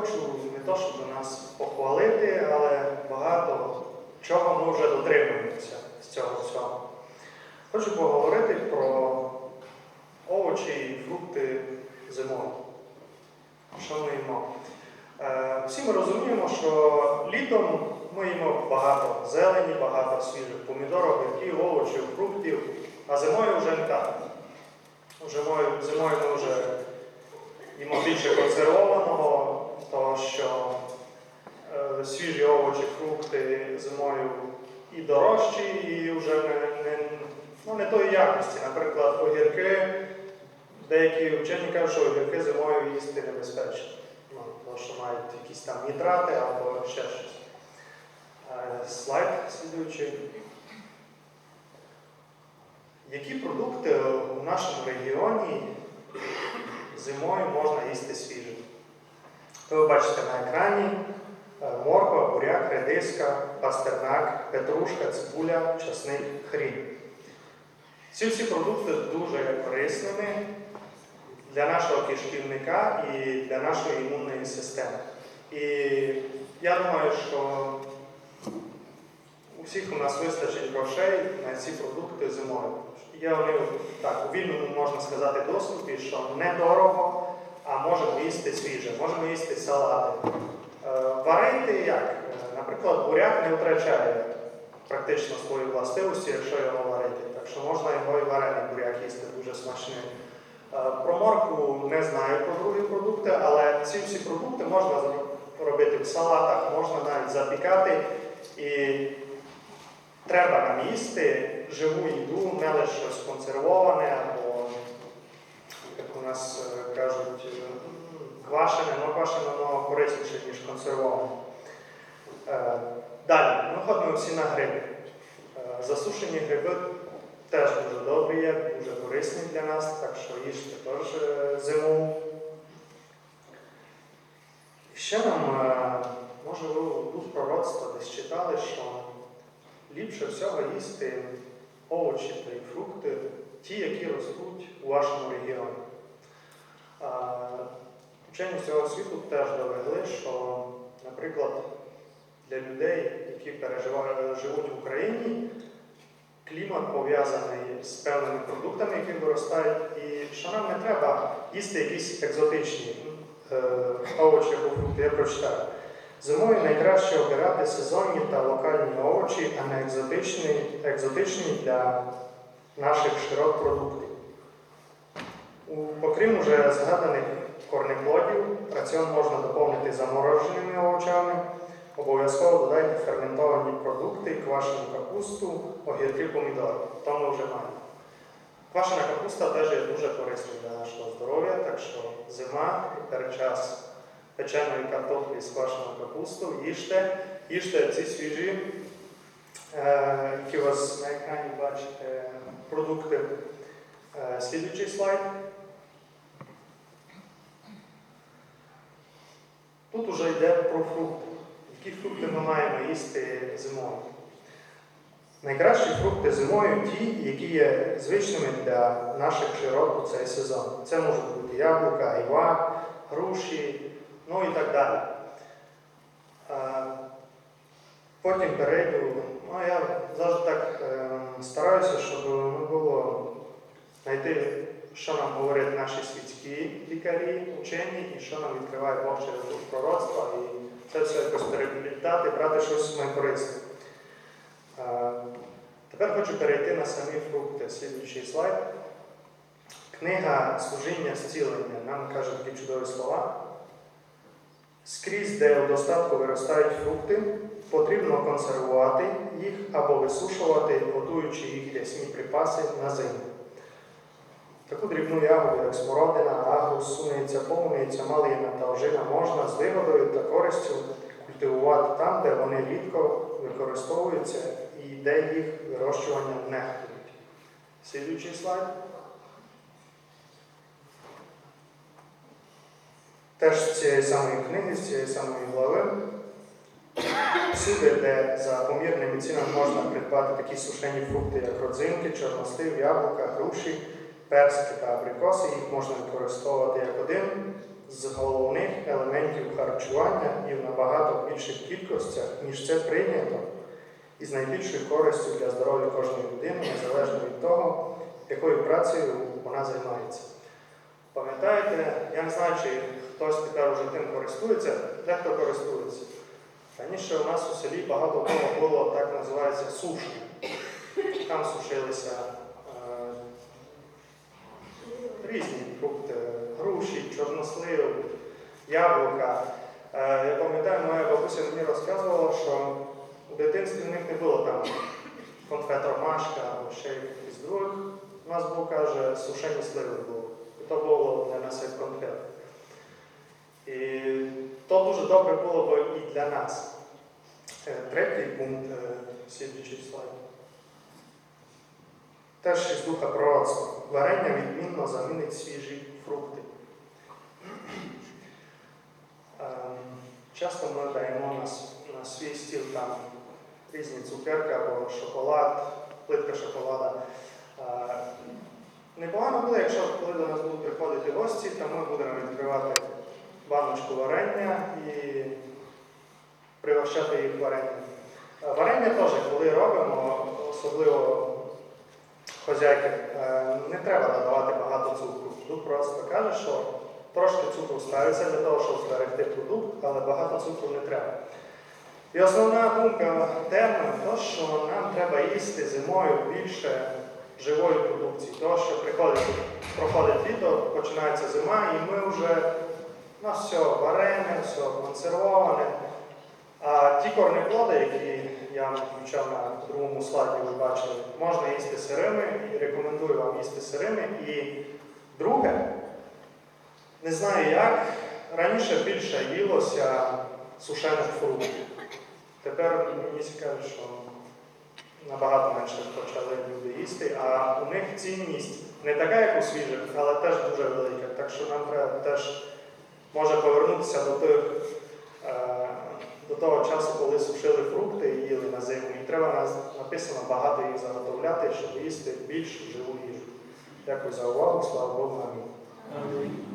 хочу не то, щоб нас похвалити, але багато чого ми вже дотримуємося з цього всього. Хочу поговорити про овочі і фрукти зимою. Їмо? Е, Всі ми розуміємо, що літом ми їмо багато зелені, багато свіжих помідорів, огірків, овочів, фруктів, а зимою вже не так. Зимою ми вже їмо більше консервованого, того що е, свіжі овочі, фрукти зимою і дорожчі, і вже не, не, ну, не тої якості. Наприклад, огірки, деякі вчені кажуть, що огірки зимою їсти небезпечно. Ну, тому що мають якісь там нітрати або ще щось. Е, Слайд слідуючий. Які продукти у нашому регіоні зимою можна їсти свіжими? То ви бачите на екрані е, морква, буряк, редиска, пастернак, петрушка, цибуля, часник, хрін. Ці всі продукти дуже корисними для нашого кишківника і для нашої імунної системи. І я думаю, що у всіх у нас вистачить грошей на ці продукти зимою. Є вони так, у вільному можна сказати доступі, що недорого, а можемо їсти свіже, можемо їсти салати. Е, Варити як? Е, Наприклад, буряк не втрачає практично свої властивості, якщо його варити. Так що можна його і варений буряк їсти дуже смачний. Е, Про моркву не знаю про другі продукти, але ці всі продукти можна робити в салатах, можна навіть запікати. І треба нам їсти живу їду, не лише щось консервоване або, як у нас е, кажуть, е, квашене, але квашене воно корисніше, ніж консервоване. Е, Далі, ми ходимо всі на гриби. Засушені гриби теж дуже добрі є, дуже корисні для нас, так що їжте теж зиму. Ще нам, може, ви дух пророцтва десь читали, що ліпше всього їсти овочі та фрукти, ті, які ростуть у вашому регіоні. Вчені всього світу теж довели, що, наприклад, для людей, які живуть в Україні, клімат пов'язаний з певними продуктами, які виростають, і що нам не треба їсти якісь екзотичні е, овочі або фрукти. Я прочитаю. Зимою найкраще обирати сезонні та локальні овочі, а не екзотичні, екзотичні для наших широт продуктів. Окрім уже згаданих корнеплодів, раціон можна доповнити замороженими овочами. Обов'язково додайте ферментовані продукти, квашену капусту, огірки, помідори. То ми вже маємо. Квашена капуста теж є дуже корисною для нашого здоров'я, так що зима і перечас печеної картоплі з квашену капусту, їжте, їжте ці свіжі, е, які у вас на екрані бачите, продукти. Е, слідуючий слайд. Тут уже йде про фрукти. Які фрукти ми маємо їсти зимою? Найкращі фрукти зимою ті, які є звичними для наших широт у цей сезон. Це можуть бути яблука, айва, груші, ну і так далі. Потім перейду, ну я завжди так е, стараюся, щоб не було знайти, що нам говорять наші світські лікарі, учені, і що нам відкриває Бог через пророцтва, і це все якось переплітати, брати щось моє корисне. Е, Тепер хочу перейти на самі фрукти. Слідуючий слайд. Книга служіння зцілення нам каже такі чудові слова. Скрізь, де у достатку виростають фрукти, потрібно консервувати їх або висушувати, готуючи їх рясні припаси на зиму. Таку дрібну ягоду, як смородина, агрус, суниця, полуниця, малина та ожина можна з вигодою та користю культивувати там, де вони рідко використовуються і де їх вирощування нехтують. Слідуючий слайд. Теж з цієї самої книги, з цієї самої глави. Всюди, де за помірними цінами можна придбати такі сушені фрукти, як родзинки, чорнослив, яблука, груші, персики та абрикоси, їх можна використовувати як один з головних елементів харчування і в набагато більших кількостях, ніж це прийнято, і з найбільшою користю для здоров'я кожної людини, незалежно від того, якою працею вона займається. Пам'ятаєте, я не знаю, чи хтось тепер уже тим користується, дехто користується. Раніше у нас у селі багато того було так називається суші. Там сушилися е, різні фрукти, груші, чорнослив, яблука. Е, я пам'ятаю, моя бабуся мені розказувала, що у дитинстві в них не було там конфет або ще якихось других. У нас був, каже, сушені сливи було. І то було для нас як конфет. І то дуже добре було б і для нас. Е, Третій пункт е, слідуючий слайд. Теж із духа пророцтва. Варення відмінно замінить свіжі фрукти. Часто ми даємо на, на свій стіл там різні цукерки або шоколад, плитка шоколада. Непогано буде, якщо коли до нас будуть приходити гості, то ми будемо відкривати баночку варення і пригощати їх варенням. Е, Варення теж, коли робимо, особливо хозяйки, е, не треба додавати багато цукру. Тут просто каже, що трошки цукру ставиться для того, щоб зберегти продукт, але багато цукру не треба. І основна думка теми то, що нам треба їсти зимою більше живої продукції. Тому що приходить, проходить літо, починається зима, і ми вже у нас все варене, все консервоване. А ті корнеплоди, які я включав на другому слайді, ви бачили, можна їсти сирими і рекомендую вам їсти сирими. І друге, не знаю як, раніше більше їлося сушених фруктів. Тепер мені кажуть, що набагато менше почали люди їсти, а у них цінність не така, як у свіжих, але теж дуже велика. Так що нам треба теж може повернутися до тих. е, До того часу, коли сушили фрукти і їли на зиму, і треба написано багато їх заготовляти, щоб їсти більш живу їжу. Дякую за увагу, слава Богу. Амінь.